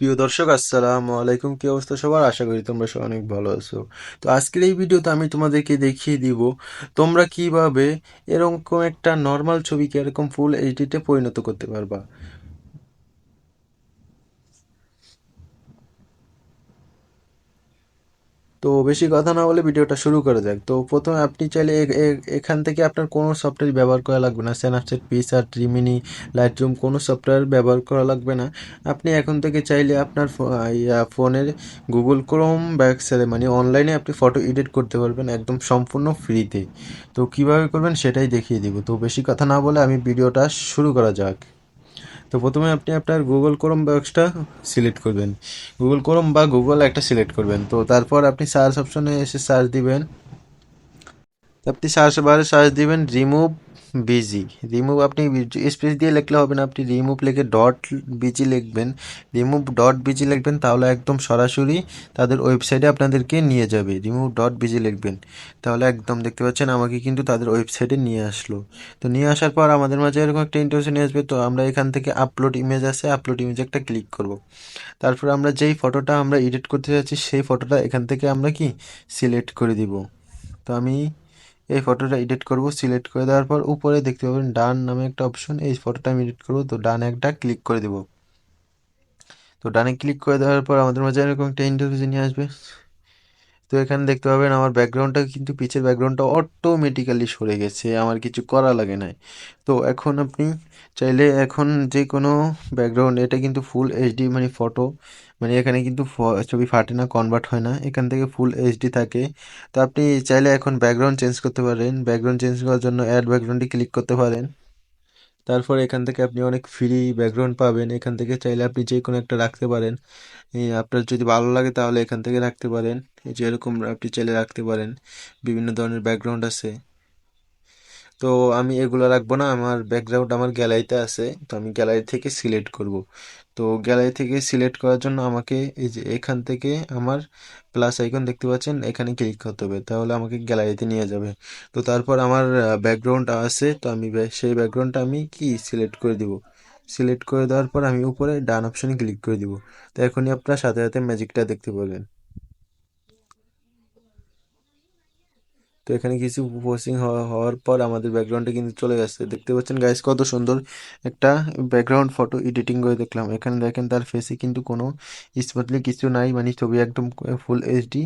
প্রিয় দর্শক, আসসালামু আলাইকুম। কি অবস্থা সবার? আশা করি তোমরা সবাই অনেক ভালো আছো। তো আজকের এই ভিডিওতে আমি তোমাদেরকে দেখিয়ে দিব, তোমরা কীভাবে এরকম একটা নর্মাল ছবিকে এরকম ফুল এইচডিতে পরিণত করতে পারবা। তো বেশি কথা না বলে ভিডিওটা শুরু করা যাক তো প্রথমে আপনি চাইলে এখান থেকে আপনার কোনো সফটওয়্যার ব্যবহার করা লাগবে না। স্ন্যাপচ্যাট পিসার ট্রিমিনি লাইটরুম কোনো সফটওয়্যার ব্যবহার করা লাগবে না। আপনি এখন থেকে চাইলে আপনার ফোনের গুগল ক্রোম ব্যাকসেলে মানে অনলাইনে আপনি ফটো এডিট করতে পারবেন একদম সম্পূর্ণ ফ্রিতে তো কীভাবে করবেন সেটাই দেখিয়ে দিব। তো বেশি কথা না বলে আমি ভিডিওটা শুরু করা যাক। তো প্রথমে আপনি আপনার গুগল ক্রোম বক্সটা সিলেক্ট করবেন। গুগল ক্রোম বা গুগল একটা সিলেক্ট করবেন। তো তারপর আপনি সার্চ অপশনে এসে সার্চ দিবেন। আপনি সার্চ বারে সার্চ দিবেন রিমুভ বিজি রিমুভ আপনি স্পেস দিয়ে লিখলে হবে না, আপনি রিমুভ লিখে ডট বিজি লিখবেন। রিমুভ ডট বিজি লিখবেন, তাহলে একদম সরাসরি তাদের ওয়েবসাইটে আপনাদেরকে নিয়ে যাবে। রিমুভ ডট বিজি লিখবেন। তাহলে একদম দেখতে পাচ্ছেন, আমাকে কিন্তু তাদের ওয়েবসাইটে নিয়ে আসলো। তো নিয়ে আসার পর আমাদের মাঝে এরকম একটা ইন্টারভিউ নিয়ে আসবে, তো আমরা এখান থেকে আপলোড ইমেজ আছে আপলোড ইমেজ একটা ক্লিক করব। তারপর আমরা যেই ফটোটা আমরা এডিট করতে যাচ্ছি, সেই ফটোটা এখান থেকে আমরা কি? সিলেক্ট করে দিব। তো আমি এই ফটোটা এডিট করব সিলেক্ট করে দেওয়ার পর উপরে দেখতে পাবেন ডান নামে একটা অপশন এই ফটোটা আমি এডিট করব, তো ডান একটা ক্লিক করে দেব। তো ডানে ক্লিক করে দেওয়ার পর আমাদের মাঝে এরকম একটা ইন্টারভিউ নিয়ে আসবে। তো এখানে দেখতে পাবেন আমার ব্যাকগ্রাউন্ডটা কিন্তু পিছের ব্যাকগ্রাউন্ডটা অটোমেটিক্যালি সরে গেছে, আমার কিছু করা লাগে নাই। তো এখন আপনি চাইলে এখন যে কোনো ব্যাকগ্রাউন্ড এটা কিন্তু ফুল এইচডি মানে ফটো মানে এখানে কিন্তু ছবি ফাটে না কনভার্ট হয় না, এখান থেকে ফুল এইচডি থাকে। তো আপনি চাইলে এখন ব্যাকগ্রাউন্ড চেঞ্জ করতে পারেন ব্যাকগ্রাউন্ড চেঞ্জ করার জন্য অ্যাড ব্যাকগ্রাউন্ডে ক্লিক করতে পারেন। তারপর এখান থেকে আপনি অনেক ফ্রি ব্যাকগ্রাউন্ড পাবেন। এখান থেকে চাইলে আপনি যে কোনো একটা রাখতে পারেন। আপনার যদি ভালো লাগে তাহলে এখান থেকে রাখতে পারেন। যেরকম আপনি চাইলে রাখতে পারেন। বিভিন্ন ধরনের ব্যাকগ্রাউন্ড আছে। তো আমি এগুলো রাখব না। আমার ব্যাকগ্রাউন্ড আমার গ্যালারিতে আছে। তো আমি গ্যালারি থেকে সিলেক্ট করব। তো গ্যালারি থেকে সিলেক্ট করার জন্য আমাকে এই যে এখান থেকে আমার প্লাস আইকন দেখতে পাচ্ছেন, এখানে ক্লিক করতে হবে। তাহলে আমাকে গ্যালারিতে নিয়ে যাবে। তো তারপর আমার ব্যাকগ্রাউন্ড আছে। তো আমি সেই ব্যাকগ্রাউন্ডটা আমি কি সিলেক্ট করে দিব? সিলেক্ট করে দেওয়ার পর আমি উপরে ডান অপশানে ক্লিক করে দিব। তো এখনই আপনার সাথে সাথে ম্যাজিকটা দেখতে পাবেন তো এখানে কিছু পোস্টিং হওয়ার পর আমাদের ব্যাকগ্রাউন্ডে কিন্তু চলে গেছে। দেখতে পাচ্ছেন গাইস কত সুন্দর একটা ব্যাকগ্রাউন্ড ফটো এডিটিং করে দেখলাম। এখানে দেখেন তার ফেসে কিন্তু কোনো স্মুথলি কিছু নাই মানে ছবি একদম ফুল এইচডি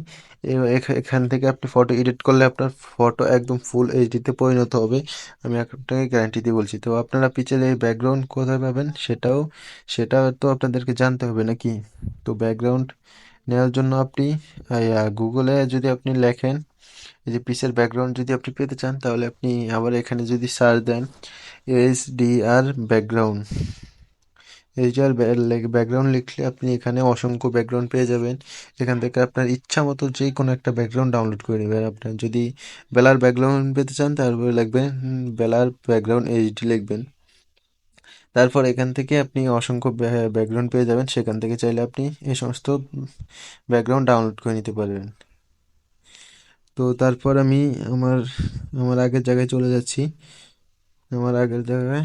এখান থেকে আপনি ফটো এডিট করলে আপনার ফটো একদম ফুল এইচডিতে পরিণত হবে। আমি আপনাকে গ্যারান্টি দিয়ে বলছি। তো আপনারা পিছের এই ব্যাকগ্রাউন্ড কোথায় পাবেন সেটাও, সেটা তো আপনাদেরকে জানতে হবে নাকি? তো ব্যাকগ্রাউন্ড নেওয়ার জন্য আপনি গুগলে যদি আপনি লেখেন এই যে পিসের ব্যাকগ্রাউন্ড যদি আপনি পেতে চান, তাহলে আপনি আবার এখানে যদি সার্চ দেন D R background H R background লিখলে আপনি এখানে অসংখ্য ব্যাকগ্রাউন্ড পেয়ে যাবেন। এখান থেকে আপনার ইচ্ছা মতো যে কোনো একটা ব্যাকগ্রাউন্ড ডাউনলোড করে নেবেন আপনার যদি বেলার ব্যাকগ্রাউন্ড পেতে চান, তারপরে লিখবেন বেলার ব্যাকগ্রাউন্ড এইচডি লিখবেন। তারপর এখান থেকে আপনি অসংখ্য ব্যাকগ্রাউন্ড পেয়ে যাবেন। সেখান থেকে চাইলে আপনি এই সমস্ত ব্যাকগ্রাউন্ড ডাউনলোড করে নিতে পারবেন তো তারপর আমি আমার আমার আগের জায়গায় চলে যাচ্ছি। আমার আগের জায়গায়।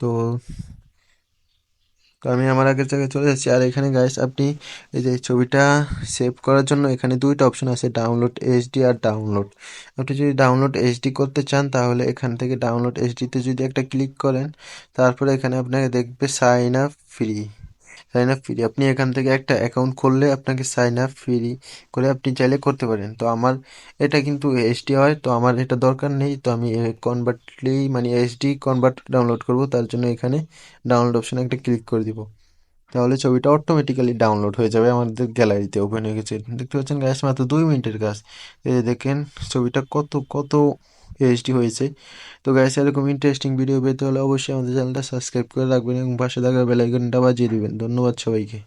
তো তো আমি আমার আগের জায়গায় চলে যাচ্ছি। আর এখানে গাইস আপনি এই যে ছবিটা সেভ করার জন্য এখানে দুইটা অপশন আছে ডাউনলোড এইচডি আর ডাউনলোড আপনি যদি ডাউনলোড এইচডি করতে চান, তাহলে এখান থেকে ডাউনলোড এইচডিতে যদি একটা ক্লিক করেন, তারপরে এখানে আপনাকে দেখবে sign up free sign up free আপনি এখান থেকে একটা অ্যাকাউন্ট খুললে আপনাকে সাইন আপ ফ্রি করে আপনি চাইলে করতে পারেন। তো আমার এটা কিন্তু এইচডি হয়, তো আমার এটা দরকার নেই। তো আমি কনভার্টলি মানে এইচডি কনভার্ট ডাউনলোড করব, তার জন্য এখানে ডাউনলোড অপশানে একটা ক্লিক করে দিব। তাহলে ছবিটা অটোমেটিক্যালি ডাউনলোড হয়ে যাবে আমাদের গ্যালারিতে ওপেন হয়ে গেছে। দেখতে পাচ্ছেন গ্যাস মাত্র দুই মিনিটের কাজ। দেখেন, ছবিটা কত কত এইচডি হয়েছে। তো গাইস এরকম ইন্টারেস্টিং ভিডিও পেতে হলে অবশ্যই আমাদের চ্যানেলটা সাবস্ক্রাইব করে রাখবেন এবং পাশে থাকা বেলাইকনটা বাজিয়ে দেবেন। ধন্যবাদ সবাইকে।